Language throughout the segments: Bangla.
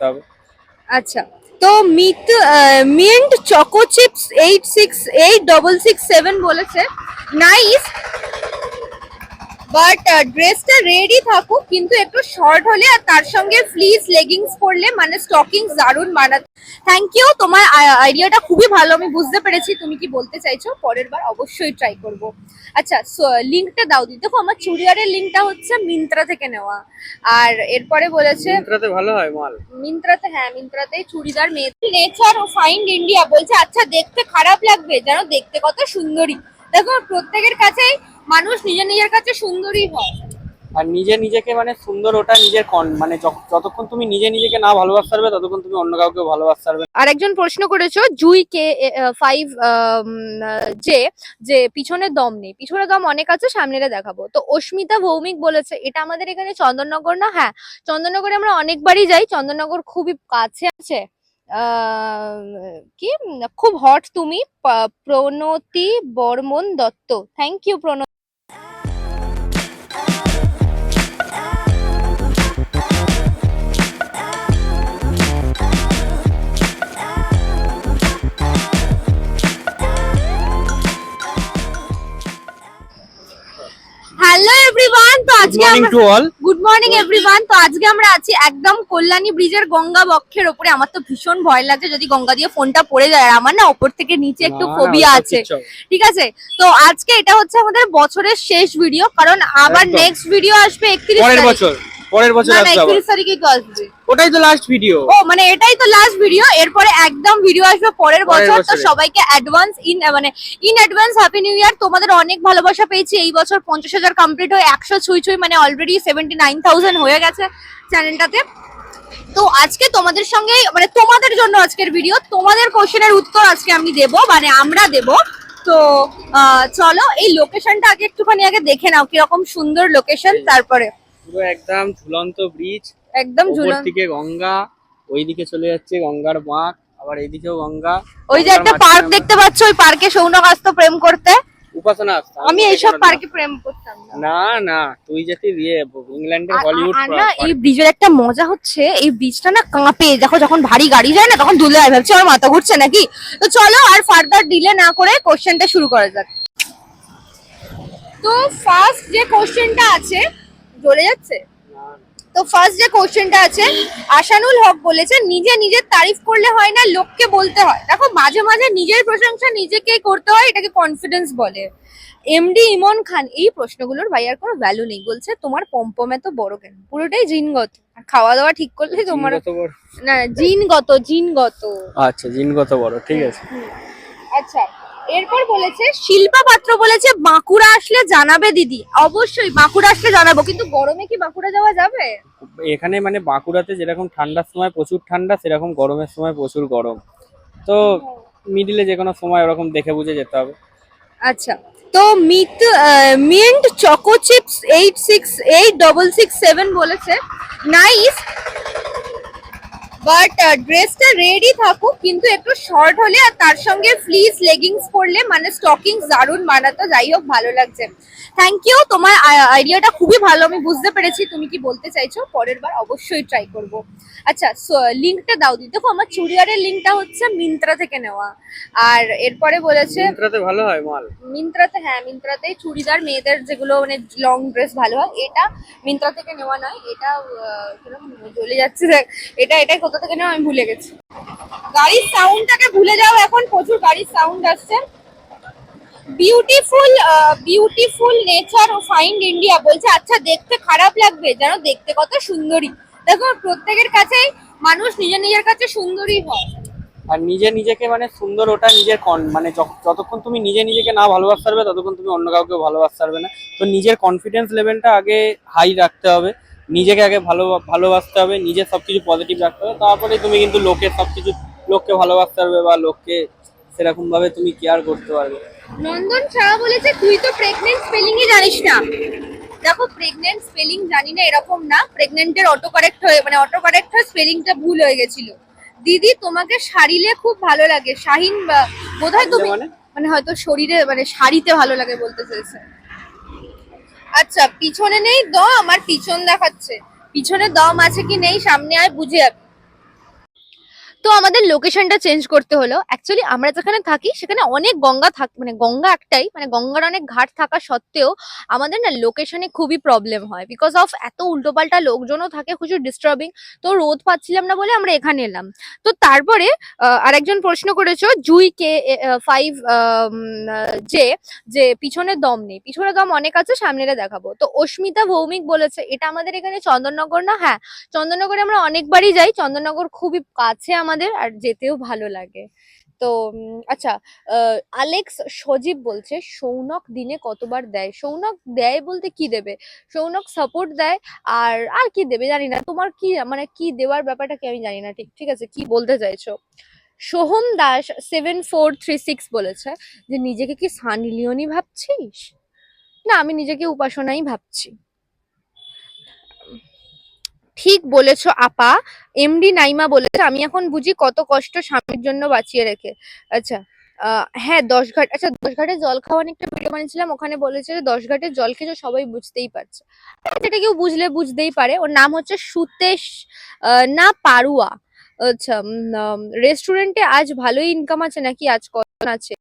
তবে আচ্ছা তো meet mint choco chips eight six, eight double six seven বলেছে। নাইস বাট ড্রেসটা রেডি থাকুক কিন্তু একটু শর্ট হলে আর তার সঙ্গে ফ্লিজ লেগিংস পরলে মানে স্টকিংস দারুণ মানাতে থ্যাংক ইউ তোমার আইডিয়াটা খুবই ভালো আমি বুঝতে পেরেছি। তুমি কি বলতে চাইছো? পরের বার অবশ্যই ট্রাই করব। আচ্ছা লিঙ্কটা দাও দি। দেখো আমার চুড়িদারের লিঙ্কটা হচ্ছে মিন্ত্রা থেকে নেওয়া। আর এরপরে বলেছে মিন্ত্রাতে ভালো হয় মাল। মিন্ত্রাতে হ্যাঁ মিন্ত্রাতেই চুড়িদার মেয়ে। নেচার ও ফাইন্ড ইন্ডিয়া বলছে আচ্ছা দেখতে খারাপ লাগবে যেন দেখতে কত সুন্দরী। দেখো প্রত্যেকের কাছেই মানুষ নিজের নিজের কাছে সুন্দরী হয়। আর নিজে নিজেকে মানে সুন্দর ওটা নিজের কন মানে যতক্ষণ তুমি নিজে নিজেকে না ভালোবাসতে পারবে ততক্ষণ তুমি অন্য কাউকে ভালোবাসতে পারবে আর একজন প্রশ্ন করেছ জুই কে ফাইভ যে যে পিছনে দম নেই। পিছনে দম অনেক আছে সামনেটা দেখাবো। তো অস্মিতা ভৌমিক বলেছে এটা আমাদের এখানে চন্দননগর না? হ্যাঁ চন্দননগরে আমরা অনেকবারই যাই চন্দননগর খুবই কাছে আছে। আহ, কি? খুব হট তুমি Pranati Barman Dutta. Thank you Pranati. তো গুড আজকে morning to all good morning everyone তো আজকে আমরা আছি একদম কল্যাণী ব্রিজের গঙ্গা বক্ষের ওপরে। আমার তো ভীষণ ভয় লাগছে যদি গঙ্গা দিয়ে ফোনটা পড়ে যায়। আর আমার না ওপর থেকে নিচে একটু ফোবিয়া আছে। ঠিক আছে? তো আজকে এটা হচ্ছে আমাদের বছরের শেষ ভিডিও কারণ আবার নেক্সট ভিডিও আসবে একত্রিশ বছর। পরের বছর আসবে আবার। একত্রিশ তারিখে তো আসবে। ওটাই তো লাস্ট ভিডিও ও মানে এটাই তো লাস্ট ভিডিও এরপরে একদম ভিডিও আসবে পরের বছর তো সবাইকে অ্যাডভান্স ইন মানে in advance happy new year তোমাদের অনেক ভালোবাসা পেয়েছি এই বছর পঞ্চাশ হাজার কমপ্লিট হয়ে একশো ছুঁই ছুঁই মানে অলরেডি সেভেন্টি নাইন থাউজেন্ড হয়ে গেছে চ্যানেলটাতে তো আজকে তোমাদের সঙ্গে মানে তোমাদের জন্য আজকের ভিডিও তোমাদের কোশ্চেনের উত্তর আজকে আমি দেব মানে আমরা দেব। তো আহ, চলো এই লোকেশনটা আগে একটুখানি আগে দেখে নাও কীরকম সুন্দর লোকেশন তারপরে। পুরো একদম ঝুলন্ত ব্রিজ। একদম উপর ঝুলন থেকে গঙ্গা ওইদিকে চলে যাচ্ছে গঙ্গার বাঁক আবার এইদিকেও গঙ্গা। ওই যে একটা পার্ক দেখতে পাচ্ছ ওই পার্কে সৌনক আসতো প্রেম করতে? উপাসনা আসতো। আমি এইসব পার্কে প্রেম করতাম না। না তুই যেতে দিয়ে ইংল্যান্ডের আর- হলিউড না এই ব্রিজের একটা মজা হচ্ছে এই ব্রিজটা না কাঁপে। দেখো যখন ভারী গাড়ি যায় না তখন দুলে ভাবছি আমার মাথা ঘুরছে নাকি? তো চলো আর ফার্দার ডিলে না করে কোশ্চেনটা শুরু করা যাক। তো ফার্স্ট যে কোশ্চেনটা আছে জ্বলে যাচ্ছে? তো ফার্স্ট যে কোশ্চেনটা আছে আশানুল হক বলেছে নিজে নিজের তারিফ করলে হয় না লোককে বলতে হয়। দেখো মাঝে মাঝে নিজের প্রশংসা নিজেকেই করতে হয় এটাকে কনফিডেন্স বলে। এমডি ইমন খান এই প্রশ্নগুলোর ভাইয়ার কোনো ভ্যালু নেই। বলছে তোমার পম্পম এত বড় কেন? পুরোটাই জিনগত। আর খাওয়া দাওয়া ঠিক করলে তোমার না জিনগত জিনগত। আচ্ছা জিনগত বড় ঠিক আছে। আচ্ছা এরপর বলেছে শিল্পা পাত্র বলেছে বাঁকুড়া আসলে জানাবে দিদি। অবশ্যই বাঁকুড়া আসলে জানাব কিন্তু গরমে কি বাঁকুড়া যাওয়া যাবে? এখানে মানে বাঁকুড়াতে যেরকম ঠান্ডার সময় প্রচুর ঠান্ডা সেরকম গরমের সময় প্রচুর গরম। তো মিডিলে যে কোনো সময় ওরকম দেখে বুঝে যেতে হবে। আচ্ছা তো meet mint choco chips eight six eight double six seven বলেছে নাইস বাট ড্রেসটা রেডি থাকুক কিন্তু একটু শর্ট হলে আর তার সঙ্গে ফ্লিস লেগিংস পরলে মানে স্টকিংস দারুণ মানাতো যাই হোক ভালো লাগছে। থ্যাংক ইউ তোমার আইডিয়াটা খুবই ভালো আমি বুঝতে পেরেছি তুমি কি বলতে চাইছো? পরের বার অবশ্যই ট্রাই করব। আচ্ছা লিঙ্কটা দাও দি দেখো আমার চুড়িদারের লিঙ্কটা হচ্ছে মিন্ত্রা থেকে নেওয়া। আর এরপরে বলেছে মিন্ত্রাতে ভালো হয় মাল? মিন্ত্রাতে হ্যাঁ মিন্ত্রাতেই চুড়িদার মেয়েদের যেগুলো মানে লং ড্রেস ভালো হয় এটা মিন্ত্রা থেকে নেওয়া নয় এটা জ্বলে যাচ্ছে দেখ। এটা এটা কোথা থেকে নেওয়া আমি ভুলে গেছি। গাড়ির সাউন্ডটাকে ভুলে যাও এখন, প্রচুর গাড়ির সাউন্ড আসছে। বিউটিফুল বিউটিফুল নেচার ও ফাইন্ড ইন্ডিয়া বলছে আচ্ছা দেখতে খারাপ লাগবে, যেন দেখতে কত সুন্দরী। দেখো, প্রত্যেকের কাছেই মানুষ নিজের নিজের কাছে সুন্দরী হয়। আর নিজে নিজেকে মানে সুন্দর, ওটা নিজের কন মানে যতক্ষণ তুমি নিজে নিজেকে না ভালোবাসতে পারবে, ততক্ষণ তুমি অন্য কাউকে ভালোবাসতে পারবে না। তো নিজের কনফিডেন্স লেভেলটা আগে হাই রাখতে হবে। নিজেকে আগে ভালো ভালোবাসতে হবে নিজের সবকিছু পজিটিভ রাখতে হবে। তারপরে তুমি কিন্তু লোকের সবকিছু লোককে ভালোবাসতে পারবে বা লোককে সেরকম ভাবে তুমি কেয়ার করতে পারবে। নন্দন ছাড়া বলেছে তুই তো প্রেগনেন্ট স্পেলিংই জানিস না। দেখো প্রেগনেন্ট স্পেলিং জানি না এরকম না। প্রেগনেন্টের অটো কারেক্ট হয়ে মানে অটো কারেক্ট হয়ে স্পেলিংটা ভুল হয়ে গেছিল। দিদি তোমাকে শাড়িলে খুব ভালো লাগে। শাহিন বা- বোধহয় তুমি মানে? মানে হয়তো শরীরে মানে শাড়িতে ভালো লাগে বলতে চেয়েছে। আচ্ছা পিছনে নেই দম আমার পিছন দেখাচ্ছে। পিছনে দম আছে কি নেই, সামনে আয়, বুঝে যাবি। তো আমাদের লোকেশনটা চেঞ্জ করতে হলো। অ্যাকচুয়ালি আমরা যেখানে থাকি, সেখানে অনেক গঙ্গা থাক মানে গঙ্গা একটাই মানে গঙ্গার অনেক ঘাট থাকা সত্ত্বেও আমাদের না লোকেশনে খুবই প্রবলেম হয়। বিকজ অফ এত উল্টোপাল্টা লোকজনও থাকে, প্রচুর ডিস্টার্বিং তো রোদ পাচ্ছিলাম না বলে আমরা এখানে এলাম। তো তারপরে আরেকজন প্রশ্ন করেছ, জুই কে ফাইভ যে যে পিছনে দম নেই। পিছনে দম অনেক আছে, সামনেটা দেখাবো। তো অস্মিতা ভৌমিক বলেছে, এটা আমাদের এখানে চন্দননগর না? হ্যাঁ চন্দননগরে আমরা অনেকবারই যাই। চন্দননগর খুবই কাছে আমাদের আর যেতেও ভালো লাগে। তো আচ্ছা আলেক্স সজীব বলছে, সৌনক দিনে কতবার দেয়? সৌনক দেয় বলতে কি দেবে? সৌনক সাপোর্ট দেয় আর আর কি দেবে জানি না। তোমার কি মানে কি দেওয়ার ব্যাপারটা কি আমি জানি না। ঠিক ঠিক আছে, কি বলতে চাইছো? Soham Das seven four three six বলেছে যে, নিজেকে কি সানি ভাবছিস? না, আমি নিজেকে উপাসনাই ভাবছি। ঠিক বলেছ, আপা। এমডি নাইমা বলেছে, আমি এখন বুঝি কত কষ্ট স্বামীর জন্য বাঁচিয়ে রেখে। আচ্ছা হ্যাঁ দশ ঘাট আচ্ছা দশ ঘাটে জল খাওয়ার একটা ভিডিও বানিয়েছিলাম, ওখানে বলেছে যে দশ ঘাটের জল খেয়ে সবাই বুঝতেই পারছে। সেটা কেউ বুঝলে বুঝতেই পারে। ওর নাম হচ্ছে সুতেশ না, পারুয়া। আচ্ছা রেস্টুরেন্টে আজ ভালোই ইনকাম আছে নাকি? আজ কত আছে?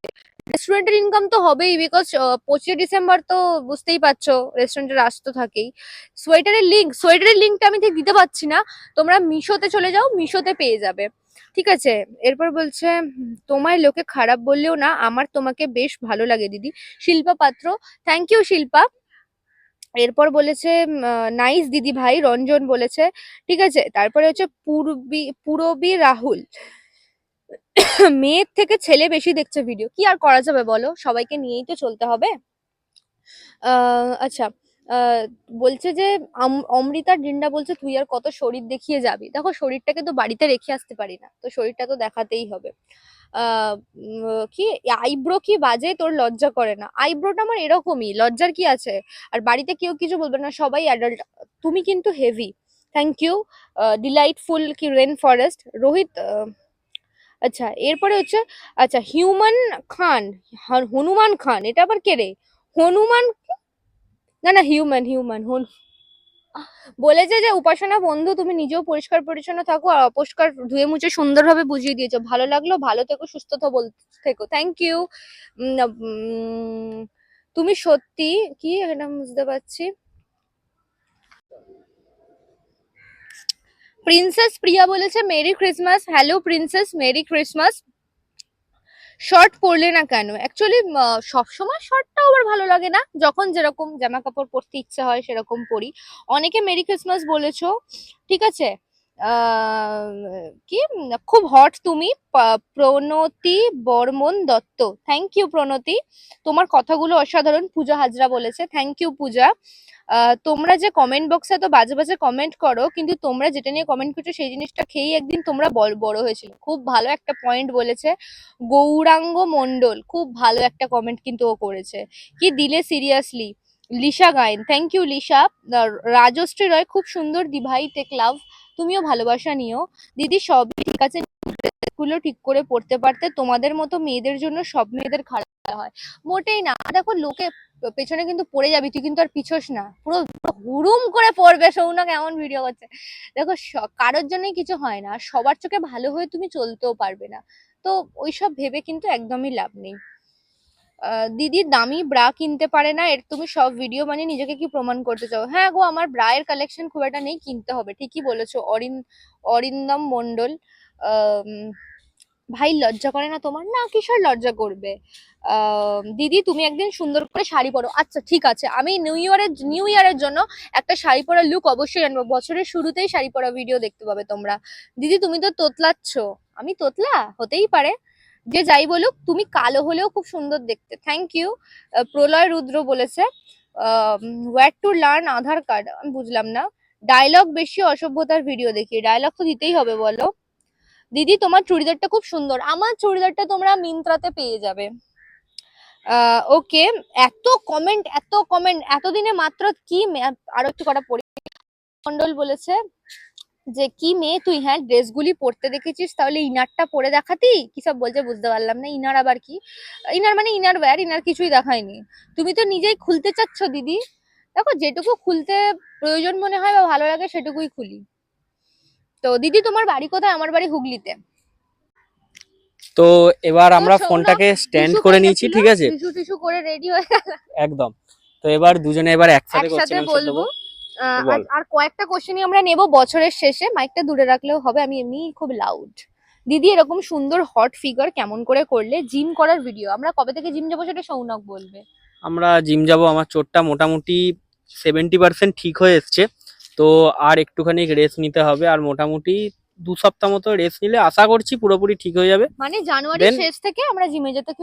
রেস্টুরেন্টের ইনকাম তো হবেই বিকজ পঁচিশে ডিসেম্বর তো বুঝতেই পারছ রেস্টুরেন্টের রাস তো থাকেই। সোয়েটারের লিঙ্ক সোয়েটারের লিঙ্কটা আমি ঠিক দিতে পারছি না। তোমরা মিশোতে চলে যাও মিশোতে পেয়ে যাবে। ঠিক আছে? এরপর বলছে "হুম, তোমায় লোকে খারাপ বললেও না আমার তোমাকে বেশ ভালো লাগে দিদি। শিল্পা পাত্র থ্যাংক ইউ শিল্পা। এরপর বলেছে নাইস দিদি ভাই রঞ্জন বলেছে। ঠিক আছে? তারপরে হচ্ছে পূর্বী পুরবী রাহুল। মেয়ের থেকে ছেলে বেশি দেখছে ভিডিও কি আর করা যাবে বলো? সবাইকে নিয়েই তো চলতে হবে। আচ্ছা বলছে যে অমৃতা ডিন্ডা বলছে, তুই আর কত শরীর দেখিয়ে যাবি? দেখো, শরীরটাকে তো বাড়িতে রেখে আসতে পারি না, তো শরীরটা তো দেখাতেই হবে। কি? আইব্রো কি বাজে? তোর লজ্জা করে না। আইব্রোটা আমার এরকমই, লজ্জার কি আছে? আর বাড়িতে কেউ কিছু বলবে না, সবাই অ্যাডাল্ট তুমি কিন্তু হেভি থ্যাংক ইউ ডিলাইটফুল কি রেন ফরেস্ট রোহিত আচ্ছা এরপরে হচ্ছে আচ্ছা হিউম্যান খান হনুমান খান, এটা আবার কে রে? হনুমান না না, হিউম্যান হিউম্যান, হন, বলেছে যে, উপাসনা বন্ধু, তুমি নিজেও পরিষ্কার পরিচ্ছন্ন থাকো আর অপরিষ্কার ধুয়ে মুছে সুন্দরভাবে বুঝিয়ে দিয়েছ। ভালো লাগল, ভালো থেকো, সুস্থ বল, থেকো। থ্যাংক ইউ তুমি সত্যি, কি এটা বুঝতে পারছি? প্রিন্সেস প্রিয়া বলেছে merry Christmas hello princess merry Christmas short পরলে না কেন? অ্যাকচুয়ালি সবসময় শর্টটাও আমার ভালো লাগে না। যখন যেরকম জামা কাপড় পরতে ইচ্ছা হয়, সেরকম পরি। অনেকে মেরি ক্রিসমাস বলেছ, ঠিক আছে? কি? খুব হট তুমি Pranati Barman Dutta. Thank you Pranati. তোমার কথাগুলো অসাধারণ, পূজা হাজরা বলেছে। Thank you Puja. তোমরা যে কমেন্ট বক্সে তো বাজে বাজে কমেন্ট করো, কিন্তু তোমরা যেটা নিয়ে কমেন্ট করছ, সেই জিনিসটা খেয়েই একদিন তোমরা বড় হয়েছিল। খুব ভালো একটা পয়েন্ট বলেছে। গৌরাঙ্গ মন্ডল খুব ভালো একটা কমেন্ট কিন্তু ও করেছে। কি দিলে seriously Lisa Gayen. Thank you Lisa. Rajashree Roy, খুব সুন্দর দিভাই টেক লাভ তুমিও ভালোবাসা নিও। দিদি সবই ঠিক আছে? গুলো ঠিক করে পড়তে পারতে। তোমাদের মতো মেয়েদের জন্য সব মেয়েদের খারাপ হয়। মোটেই না। দেখো, লোকে পেছনে কিন্তু পড়ে যাবি, তুই কিন্তু আর পিছোস না। পুরো হুরুম করে পড়বে, সৌনক এমন ভিডিও করছে। দেখো কারোর জন্যই কিছু হয় না। সবার চোখে ভালো হয়ে তুমি চলতেও পারবে না। তো ওইসব ভেবে কিন্তু একদমই লাভ নেই। দিদি দামি ব্রা কিনতে পারে না, এর তুমি সব ভিডিও বানিয়ে নিজেকে কি প্রমাণ করতে চাও? হ্যাঁ গো, আমার ব্রা এর কালেকশন খুব একটা নেই, কিনতে হবে, ঠিকই বলেছ। অরিন, অরিন্দম মন্ডল ভাই লজ্জা করে না তোমার? না, কিসের লজ্জা করবে? দিদি, তুমি একদিন সুন্দর করে শাড়ি পরো। আচ্ছা ঠিক আছে, আমি নিউ ইয়ারের নিউ ইয়ারের জন্য একটা শাড়ি পরা লুক অবশ্যই আনব। বছরের শুরুতেই শাড়ি পরা ভিডিও দেখতে পাবে তোমরা। দিদি, তুমি তো তোতলাচ্ছ। আমি তোতলা? হতেই পারে। যে যাই বলুক, তুমি কালো হলেও খুব সুন্দর দেখতে। থ্যাংক ইউ প্রলয় রুদ্র বলেছে war to learn Aadhaar card আমি বুঝলাম না। ডায়লগ বেশি অসভ্যতার ভিডিও দেখি। ডায়লগ তো দিতেই হবে, বলো। দিদি, তোমার চুড়িদারটা খুব সুন্দর। আমার চুড়িদারটা তোমরা মিন্ত্রাতে পেয়ে যাবে। ওকে। এত কমেন্ট এত কমেন্ট এতদিনে মাত্র কি আরও একটু কটা পড়ি মন্ডল বলেছে যে কি মেয়ে তুই? হ্যাঁ ড্রেসগুলি পরতে দেখেছিস তাহলে ইনারটা পরে দেখাতি? কি সব বলছে বুঝতে পারলাম না ইনার আবার কি? ইনার মানে ইনার ওয়্যার ইনার কিছুই দেখায়নি। তুমি তো নিজেই খুলতে চাচ্ছ দিদি। দেখো যেটুকু খুলতে প্রয়োজন মনে হয় বা ভালো লাগে সেটুকুই খুলি। তো দিদি তোমার বাড়ি কোথায়? আমার বাড়ি হুগলিতে। তো এবার আমরা ফোনটাকে স্ট্যান্ড করে নিয়েছি ঠিক আছে? টিস্যু করে রেডি হয়ে গেল। একদম। তো এবার দুজনে এবার একসাথে একসাথে বলব। আর- কয়েকটা কোশ্চেনই আমরা নেব বছরের শেষে। মাইকটা দূরে রাখলেও হবে। আমি এমনি খুব লাউড দিদি এরকম সুন্দর হট ফিগার কেমন করে করলে জিম করার ভিডিও আমরা কবে থেকে জিম যাব সেটা সৌনক বলবে। আমরা জিম যাব। আমার চোটটা মোটামুটি সেভেন্টি পার্সেন্ট ঠিক হয়ে এসছে। তো আর একটুখানি রেস্ট নিতে হবে। আর মোটামুটি দু সপ্তাহ মতো রেস্ট নিলে আশা করছি পুরোপুরি ঠিক হয়ে যাবে। মানে Then- শেষ থেকে আমরা জিমে যেতে